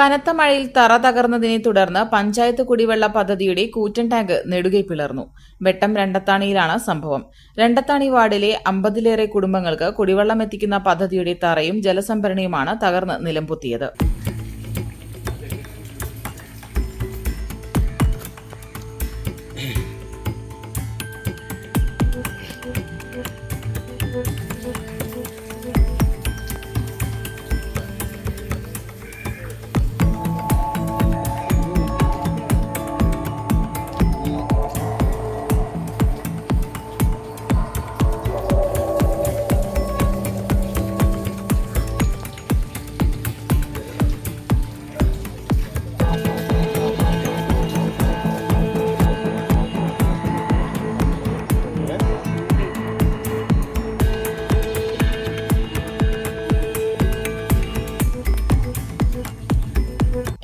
കനത്ത മഴയിൽ തറ തകർന്നതിനെ തുടർന്ന് പഞ്ചായത്ത് കുടിവെള്ള പദ്ധതിയുടെ കൂറ്റൻ ടാങ്ക് നെടുകെ പിളർന്നു. വെട്ടം രണ്ടത്താണിയിലാണ് സംഭവം. രണ്ടത്താണി വാർഡിലെ അമ്പതിലേറെ കുടുംബങ്ങൾക്ക് കുടിവെള്ളം എത്തിക്കുന്ന പദ്ധതിയുടെ തറയും ജലസംഭരണിയുമാണ് തകർന്ന് നിലംപൊത്തിയത്.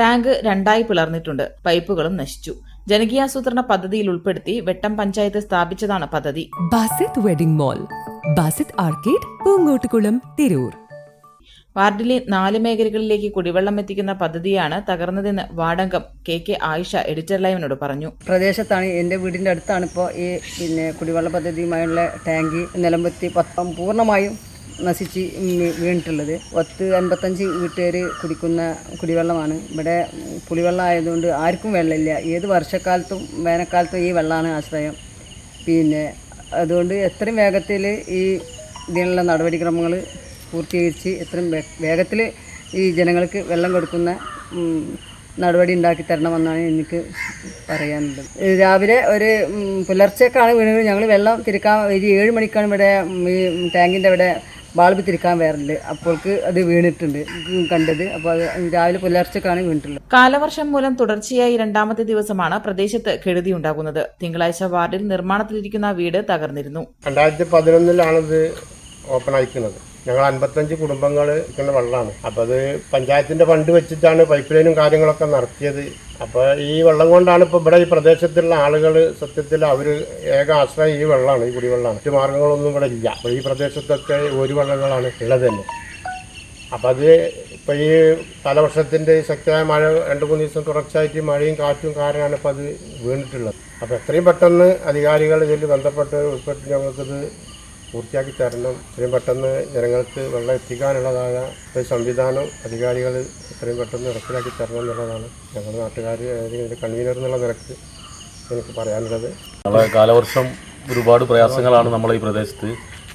ടാങ്ക് രണ്ടായി പിളർന്നിട്ടുണ്ട്. പൈപ്പുകളും നശിച്ചു. ജനകീയാസൂത്രണ പദ്ധതിയിൽ ഉൾപ്പെടുത്തി വെട്ടം പഞ്ചായത്ത് സ്ഥാപിച്ചതാണ് പദ്ധതി. Basith wedding mall Basith arcade Poongottukulam Tirur. വാർഡിലെ നാല് മേഖലകളിലേക്ക് കുടിവെള്ളം എത്തിക്കുന്ന പദ്ധതിയാണ് തകർന്നതെന്ന് വാർഡംഗം കെ കെ ആയിഷ എഡിറ്റർ ലൈവിനോട് പറഞ്ഞു. പ്രദേശത്താണ് എന്റെ വീടിന്റെ അടുത്താണ് ഇപ്പോൾ ഈ പിന്നെ കുടിവെള്ള പദ്ധതിയുമായുള്ള ടാങ്കി നിലമ്പത്തി പത്തം പൂർണമായും നശിച്ച് വീണിട്ടുള്ളത്. പത്ത് അൻപത്തഞ്ച് വീട്ടുകാർ കുടിക്കുന്ന കുടിവെള്ളമാണ്. ഇവിടെ പുളിവെള്ളം ആയതുകൊണ്ട് ആർക്കും വെള്ളമില്ല. ഏത് വർഷക്കാലത്തും വേനൽക്കാലത്തും ഈ വെള്ളമാണ് ആശ്രയം. പിന്നെ അതുകൊണ്ട് എത്രയും വേഗത്തിൽ ഈ ഇതിനുള്ള നടപടിക്രമങ്ങൾ പൂർത്തീകരിച്ച് എത്രയും വേഗത്തിൽ ഈ ജനങ്ങൾക്ക് വെള്ളം കൊടുക്കുന്ന നടപടി ഉണ്ടാക്കി തരണമെന്നാണ് എനിക്ക് പറയാനുള്ളത്. രാവിലെ ഒരു പുലർച്ചെക്കാണ് വീണത്. ഞങ്ങൾ വെള്ളം തിരിക്കാൻ ഒരു ഏഴ് മണിക്കാണ് ഇവിടെ ഈ ടാങ്കിന്റെ ഇവിടെ ബാൾബ് തിരിക്കാൻ വേറില്ല അപ്പോൾക്ക് അത് വീണിട്ടുണ്ട്. കണ്ടത്. അപ്പോൾ അത് രാവിലെ പുലർച്ചക്കാണ് വീണിട്ടുള്ളത്. കാലവർഷം മൂലം തുടർച്ചയായി രണ്ടാമത്തെ ദിവസമാണ് പ്രദേശത്ത് കെടുതി ഉണ്ടാകുന്നത്. തിങ്കളാഴ്ച വാർഡിൽ നിർമ്മാണത്തിലിരിക്കുന്ന വീട് തകർന്നിരുന്നു. രണ്ടായിരത്തി പതിനൊന്നിലാണിത് ഓപ്പൺ ആയിരിക്കുന്നത് ഞങ്ങൾ അൻപത്തഞ്ച് കുടുംബങ്ങൾ ഇരിക്കുന്ന വെള്ളമാണ്. അപ്പോൾ അത് പഞ്ചായത്തിന്റെ ഫണ്ട് വെച്ചിട്ടാണ് പൈപ്പ് ലൈനും കാര്യങ്ങളൊക്കെ നടത്തിയത്. അപ്പോൾ ഈ വെള്ളം കൊണ്ടാണ് ഇപ്പോൾ ഇവിടെ ഈ പ്രദേശത്തുള്ള ആളുകൾ സത്യത്തിൽ അവർ ഏക ആശ്രയം ഈ വെള്ളമാണ് ഈ കുടിവെള്ളമാണ്. മറ്റു മാർഗങ്ങളൊന്നും ഇവിടെ ഇല്ല. അപ്പോൾ ഈ പ്രദേശത്തൊക്കെ ഒരു വെള്ളങ്ങളാണ് ഉള്ളത് തന്നെ. അപ്പം അത് ഇപ്പോൾ ഈ കാലവർഷത്തിന്റെ ശക്തിയായ മഴ രണ്ട് മൂന്ന് ദിവസം തുടർച്ചയായിട്ട് മഴയും കാറ്റും കാരണമാണ് ഇപ്പോൾ അത് വീണിട്ടുള്ളത്. അപ്പോൾ എത്രയും പെട്ടെന്ന് അധികാരികൾ ഇതിൽ ബന്ധപ്പെട്ട് ഉൾപ്പെട്ട് ഞങ്ങൾക്കിത് പൂർത്തിയാക്കി തരണം. എത്രയും പെട്ടെന്ന് ജനങ്ങൾക്ക് വെള്ളം എത്തിക്കാനുള്ളതായ ഒരു സംവിധാനം അധികാരികൾ എത്രയും പെട്ടെന്ന് നടപ്പിലാക്കി തരണം എന്നുള്ളതാണ് ഞങ്ങൾ നാട്ടുകാർ ഇതിന്റെ കൺവീനർ എന്നുള്ള നിലയ്ക്ക് എനിക്ക് പറയാനുള്ളത്. നമ്മളെ കാലവർഷം ഒരുപാട് പ്രയാസങ്ങളാണ് നമ്മളെ ഈ പ്രദേശത്ത്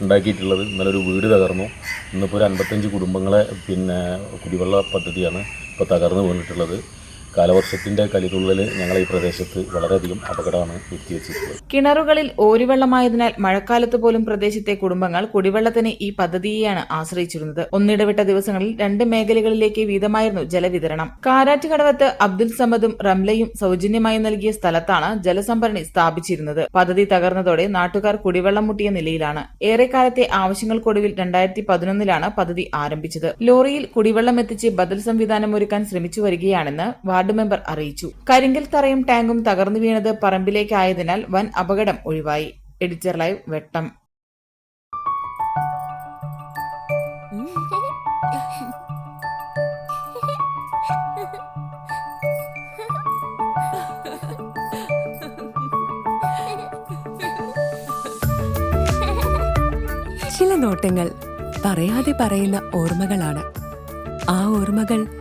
ഉണ്ടാക്കിയിട്ടുള്ളത്. ഇന്നലെ ഒരു വീട് തകർന്നു. ഇന്നിപ്പോൾ ഒരു അൻപത്തഞ്ച് കുടുംബങ്ങളെ പിന്നെ കുടിവെള്ള പദ്ധതിയാണ് ഇപ്പോൾ തകർന്നു വീണിട്ടുള്ളത്. കാലവർഷത്തിന്റെ കലിതുള്ളൽ ഞങ്ങൾ ഈ പ്രദേശത്ത് വളരെയധികം അപകടമാണ് എത്തിവെച്ചിട്ടുള്ളത്. കിണറുകളിൽ ഓരുവെള്ളമായതിനാൽ മഴക്കാലത്ത് പോലും പ്രദേശത്തെ കുടുംബങ്ങൾ കുടിവെള്ളത്തിന് ഈ പദ്ധതിയെയാണ് ആശ്രയിച്ചിരുന്നത്. ഒന്നിടവിട്ട ദിവസങ്ങളിൽ രണ്ട് മേഖലകളിലേക്ക് വീതമായിരുന്നു ജലവിതരണം. കാരാറ്റുകടവത്ത് അബ്ദുൽ സമദും റംലയും സൗജന്യമായി നൽകിയ സ്ഥലത്താണ് ജലസംഭരണി സ്ഥാപിച്ചിരുന്നത്. പദ്ധതി തകർന്നതോടെ നാട്ടുകാർ കുടിവെള്ളം മുട്ടിയ നിലയിലാണ്. ഏറെക്കാലത്തെ ആവശ്യങ്ങൾക്കൊടുവിൽ രണ്ടായിരത്തി പതിനൊന്നിലാണ് പദ്ധതി ആരംഭിച്ചത്. ലോറിയിൽ കുടിവെള്ളം എത്തിച്ച് ബദൽ സംവിധാനം ഒരുക്കാൻ ശ്രമിച്ചു വരികയാണെന്ന് വാർഡ് മെമ്പർ അറിയിച്ചു. കരിങ്കൽ തറയും ടാങ്കും തകർന്നു വീണത് പറമ്പിലേക്കായതിനാൽ വൻ അപകടം ഒഴിവായി. Editor live Vettam. ചില നോട്ടങ്ങൾ പറയാതെ പറയുന്ന ഓർമ്മകളാണ്. ആ ഓർമ്മകൾ